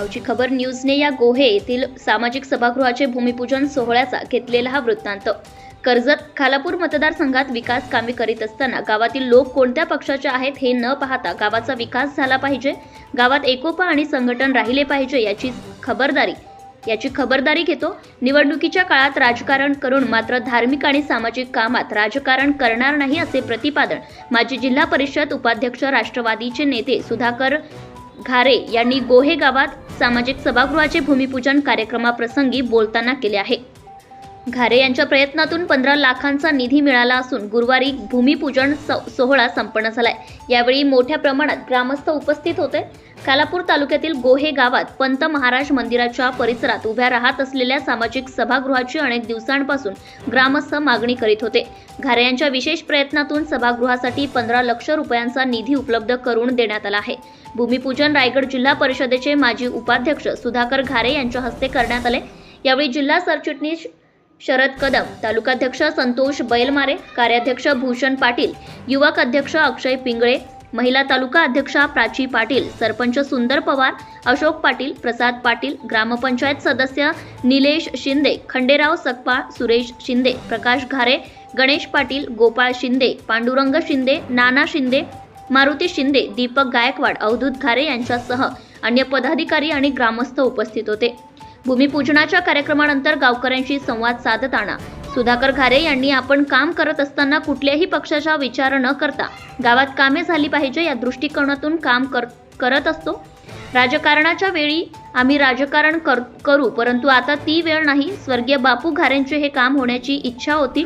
गावची खबर न्यूजने या गोहे येथील सामाजिक सभागृहाचे भूमिपूजन सोहळ्याचा घेतलेला हा वृत्तांत. कर्जत खालापूर मतदारसंघात विकास कामे करीत असताना गावातील लोक कोणत्या पक्षाचे आहेत हे न पाहता गावाचा विकास झाला पाहिजे गावात एकोपा आणि संघटन राहिले पाहिजे याची खबरदारी. याची खबरदारी घेतो. निवडणुकीच्या काळात राजकारण करून मात्र धार्मिक आणि सामाजिक कामात राजकारण करणार नाही असे प्रतिपादन माजी जिल्हा परिषद उपाध्यक्ष राष्ट्रवादीचे नेते सुधाकर घारे यांनी गोहे गावात सामाजिक सभागृहाचे भूमिपूजन कार्यक्रमाप्रसंगी बोलताना केले आहे. घारे यांच्या प्रयत्नातून पंधरा लाखांचा निधी मिळाला असून गुरुवारी भूमिपूजन स- सोहळा संपन्न झालाय. यावेळी मोठ्या प्रमाणात ग्रामस्थ उपस्थित होते. खालापूर तालुक्यातील गोहे गावात पंत महाराज मंदिराच्या परिसरात उभ्या राहत असलेल्या सामाजिक सभागृहाची अनेक दिवसांपासून ग्रामस्थ मागणी करीत होते. घारे यांच्या विशेष प्रयत्नातून सभागृहासाठी पंधरा लक्ष रुपयांचा निधी उपलब्ध करून देण्यात आला आहे. भूमिपूजन रायगड जिल्हा परिषदेचे माजी उपाध्यक्ष सुधाकर घारे यांच्या हस्ते करण्यात आले. यावेळी जिल्हा सरचिटणीस शरद कदम तालुकाध्यक्ष संतोष बैलमारे कार्याध्यक्ष भूषण पाटील युवक अध्यक्ष अक्षय पिंगळे महिला तालुका अध्यक्षा प्राची पाटील सरपंच सुंदर पवार अशोक पाटील प्रसाद पाटील ग्रामपंचायत सदस्य निलेश शिंदे खंडेराव सकपाळ सुरेश शिंदे प्रकाश घारे गणेश पाटील गोपाळ शिंदे पांडुरंग शिंदे नाना शिंदे मारुती शिंदे दीपक गायकवाड अवधूत घारे यांच्यासह अन्य पदाधिकारी आणि ग्रामस्थ उपस्थित होते. भूमिपूजनाच्या कार्यक्रमानंतर गावकऱ्यांशी संवाद साधताना सुधाकर घारे यांनी आपण काम करत असताना कुठल्याही पक्षाचा विचार न करता गावात कामे झाली पाहिजे या दृष्टिकोनातून काम कर करत असतो. राजकारणाच्या वेळी आम्ही राजकारण कर करू परंतु आता ती वेळ नाही. स्वर्गीय बापू घारेंचे हे काम होण्याची इच्छा होती.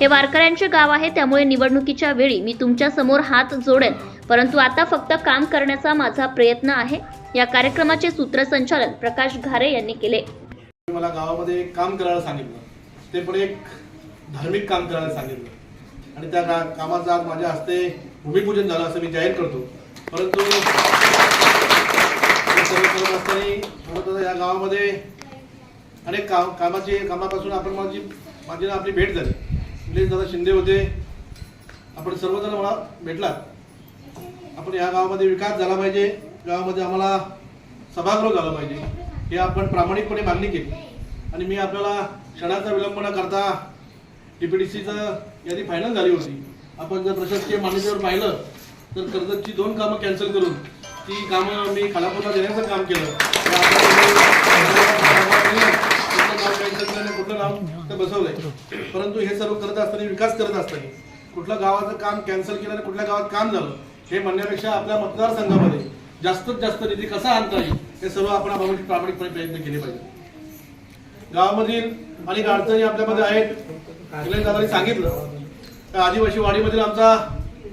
हे वारकऱ्यांचे गाव आहे त्यामुळे निवडणुकीच्या वेळी मी तुमच्यासमोर हात जोडेन. परंतु आता फक्त काम करण्याचा माझा प्रयत्न आहे. या कार्यक्रमाचे सूत्रसंचालन प्रकाश घारे यांनी केले. मला गावामध्ये एक काम करायला सांगितलं. ते पण एक धार्मिक काम करायला सांगितलं. आणि त्या गा- कामाचं आज माझ्या हस्ते भूमिपूजन झालं असं मी जाहीर करतो. परंतु करत असताना या गावामध्ये अनेक काम कामाचे कामापासून आपण माझी माझी ना आपली भेट झाली. निलेश दादा शिंदे होते. आपण सर्वजण मला भेटलात. आपण या गावामध्ये विकास झाला पाहिजे. गावामध्ये आम्हाला सभागृह झालं पाहिजे. हे आपण प्रामाणिकपणे मागणी केली. आणि मी आपल्याला क्षणाचा विलंब न करता डीपीडीसीचं यादी फायनल झाली होती. आपण जर प्रशासकीय मान्यतेवर पाहिलं तर कर्जतची दोन कामं कॅन्सल करून ती कामं मी खालापूरला देण्याचं काम केलं. कुठलं नाव कुठलं नाव तर बसवलंय. परंतु हे सर्व करत असताना विकास करत असताना कुठल्या गावाचं काम कॅन्सल केलं आणि कुठल्या गावात काम झालं हे म्हणण्यापेक्षा आपल्या मतदारसंघामध्ये जास्तीत जास्त निधी कसा आणता येईल हे सर्व आपण प्रामाणिकपणे प्रयत्न केले पाहिजे. गावामधील अनेक अडचणी आपल्यामध्ये आहेत. निलेश दादांनी सांगितलं. त्या आदिवासी वाडीमधील आमचा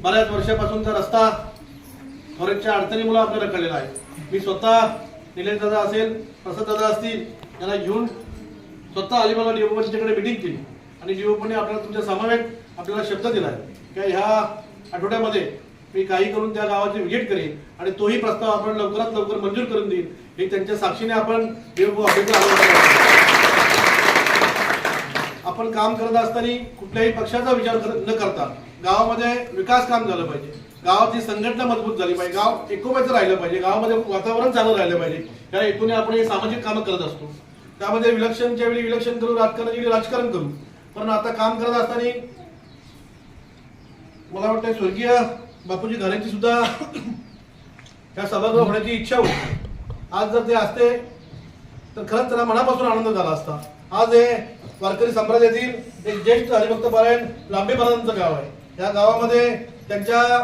बऱ्याच वर्षापासूनचा रस्ता बरेचशा अडचणीमुळे आपल्याला रखडलेला आहे. मी स्वतः निलेश दादा असेल प्रसाद दादा असतील त्यांना घेऊन स्वतः अलिबागला डीओपीच्याकडे मिटिंग केली. आणि डीओपीने आपल्याला तुमच्या समवेत आपल्याला शब्द दिला आहे. की ह्या आठवड्यामध्ये मी काही करून त्या गावाची विजिट करेन आणि तोही प्रस्ताव आपण लवकरात लवकर मंजूर करून देईल हे त्यांच्या साक्षीने आपण आपण काम करत असताना कुठल्याही पक्षाचा विचार न करता गावामध्ये विकास काम झालं पाहिजे. गावाची संघटना मजबूत झाली पाहिजे. गाव एकोप्याचं राहिलं पाहिजे. गावामध्ये वातावरण चांगलं राहिलं पाहिजे. या हेतूने आपण हे सामाजिक कामं करत असतो. त्यामध्ये विलक्षणच्या वेळी विलक्षण करू राजकारणाच्या वेळी राजकारण करू. पण आता काम करत असताना मला वाटतं स्वर्गीय बापूजी घरांची सुद्धा या सभागृह होण्याची इच्छा होती. आज जर ते असते तर खरंच त्याला मनापासून आनंद झाला असता. आज हे वारकरी संप्रदायातील एक ज्येष्ठ हरिभक्त पारायण लांबे महाराजांचं गाव आहे. या गावामध्ये त्यांच्या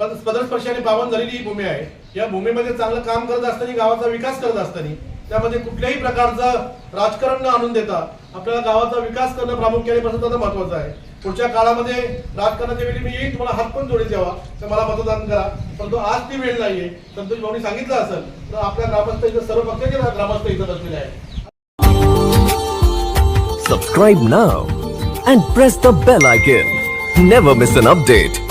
पद- पदस्पर्शाने पावन झालेली ही भूमी आहे. या भूमीमध्ये चांगलं काम करत असताना गावाचा विकास करत असताना त्यामध्ये कुठल्याही प्रकारचं राजकारण न आणून देता आपल्याला गावाचा विकास करणं प्रामुख्याने पसंत महत्वाचं आहे. पुढच्या काळामध्ये राजकारणाच्या वेळी मी येईन तुम्हाला हात पण जोडीत जेव्हा तर मला मतदान करा परंतु आज ती वेळ नाहीये तर भाऊनी सांगितलं असेल तर आपल्या ग्रामस्थ इथं सर्व पक्षाचे ग्रामस्थ इथं बसलेले आहे Subscribe now and press the bell icon. Never miss an update.